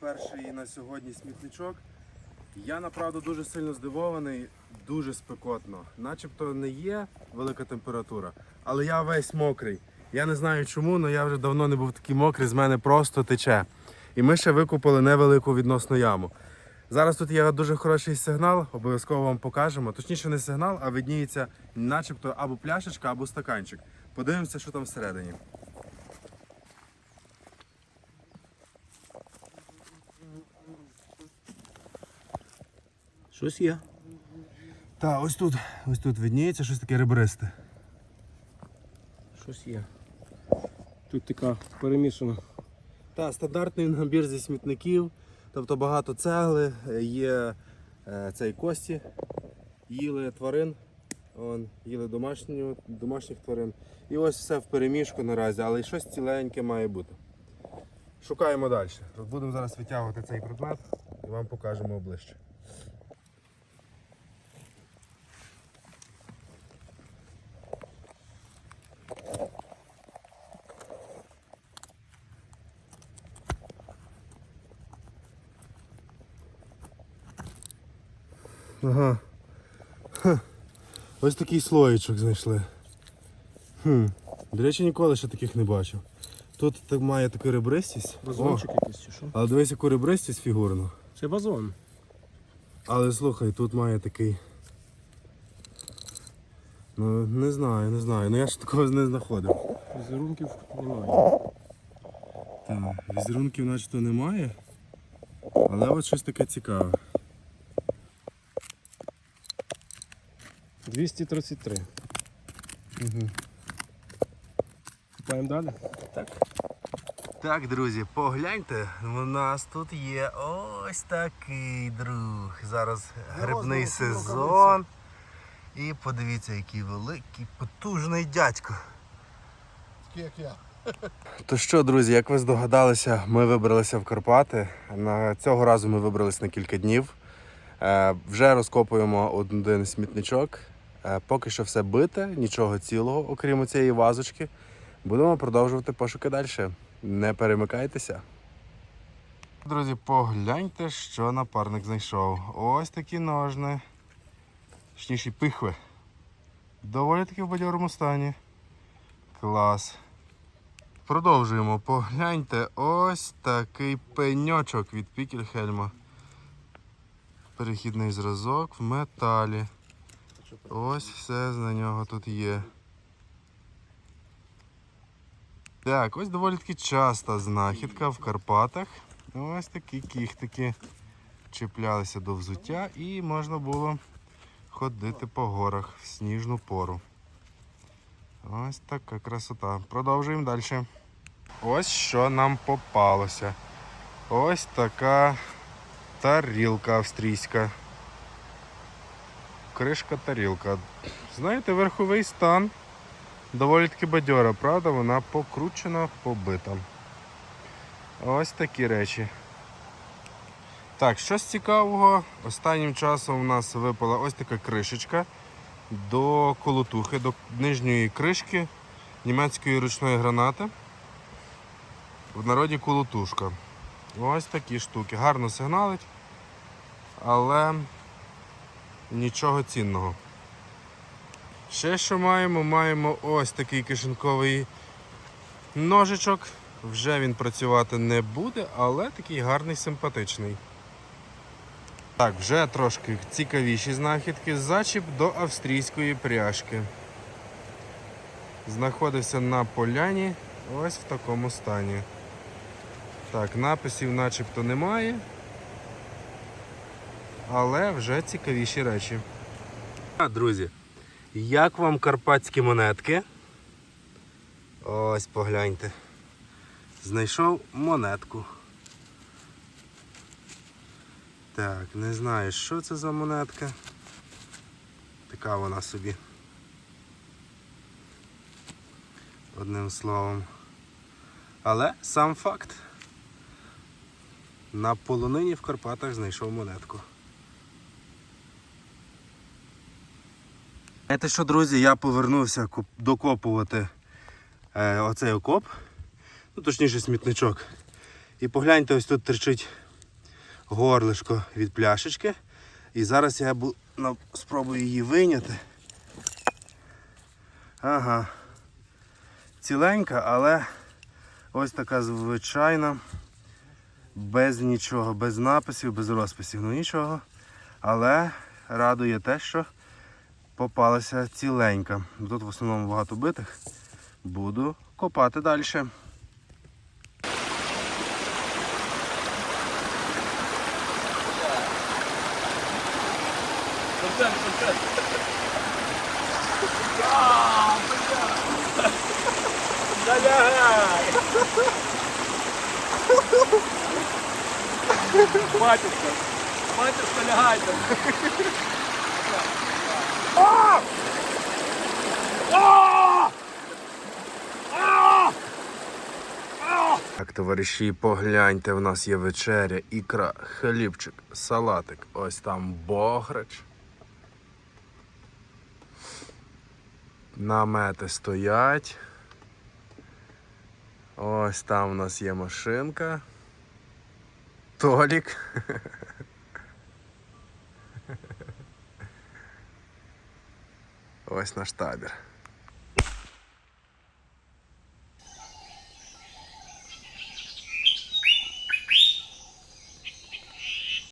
перший на сьогодні смітничок. Я направду дуже сильно здивований, дуже спекотно. Начебто не є велика температура, але я весь мокрий. Я не знаю чому, але я вже давно не був такий мокрий, з мене просто тече. І ми ще викупили невелику відносну яму. Зараз тут є дуже хороший сигнал, обов'язково вам покажемо. Точніше, не сигнал, а видніється начебто або пляшечка, або стаканчик. Подивимося, що там всередині. Щось є. Так, ось тут, ось тут видніється щось таке ребристе. Щось є. Тут така перемішана. Так, стандартний набір зі смітників, тобто багато цегли, є е, цей кості, їли тварин, он, їли домашню, домашніх тварин. І ось все в переміжку наразі, але щось ціленьке має бути. Шукаємо далі. Будемо зараз витягувати цей предмет і вам покажемо ближче. Ага. Ха. Ось такий слоєчок знайшли. Хм. До речі, ніколи ще таких не бачив. Тут так має таку ребристість. Вазончик О, якийсь чи що? але дивись, яку ребристість фігурну. Це вазон. Але слухай, тут має такий. Ну, не знаю, не знаю. Ну я ж такого не знаходив. Візерунків немає. Так, візерунків начебто немає. Але от щось таке цікаве. 233. Угу. Купаємо далі. Так. Так, друзі, погляньте, у нас тут є ось такий друг. Зараз грибний сезон. І подивіться, який великий, потужний дядько. Як я. То що, друзі, як ви здогадалися, ми вибралися в Карпати. На цього разу ми вибралися на кілька днів. Е, вже розкопуємо один смітничок. Е, поки що все бите, нічого цілого, окрім цієї вазочки. Будемо продовжувати пошуки далі. Не перемикайтеся. Друзі, погляньте, що напарник знайшов. Ось такі ножни. Точніше, пихви. Доволі таки в бадьорому стані. Клас. Продовжуємо. Погляньте, ось такий пеньочок від Пікельхельма. Перехідний зразок в металі. Ось все на нього тут є. Так, ось доволі таки часта знахідка в Карпатах. Ось такі кіхтики чіплялися до взуття і можна було ходити по горах в сніжну пору. Ось така красота. Продовжуємо далі. Ось що нам попалося. Ось така тарілка австрійська. Кришка тарілка. Знаєте, верховий стан доволі таки бадьора, правда, вона покручена, побита. Ось такі речі. Так, щось цікавого. Останнім часом у нас випала ось така кришечка до колотухи, до нижньої кришки німецької ручної гранати. В народі колотушка. Ось такі штуки. Гарно сигналить, але нічого цінного. Ще що маємо? Маємо ось такий кишеньковий ножичок. Вже він працювати не буде, але такий гарний, симпатичний. Так, вже трошки цікавіші знахідки. Зачіп до австрійської пряжки. Знаходився на поляні ось в такому стані. Так, написів начебто немає. Але вже цікавіші речі. А, друзі, як вам карпатські монетки? Ось погляньте. Знайшов монетку. Так, не знаю, що це за монетка. Така вона собі. Одним словом. Але сам факт. На полонині в Карпатах знайшов монетку. Знаєте що, друзі, я повернувся докопувати е, оцей окоп, ну точніше смітничок. І погляньте, ось тут терчить горлишко від пляшечки. І зараз я спробую її вийняти. Ага. Ціленька, але ось така звичайна. Без нічого, без написів, без розписів, ну нічого. Але радує те, що попалася ціленька. Тут в основному багато битих. Буду копати далі. Батюшка! Батюшка, Так, товариші, погляньте, в нас є вечеря, ікра, хлібчик, салатик. Ось там бограч. Намети стоять. Ось там у нас є машинка. Толік. Ось наш табір.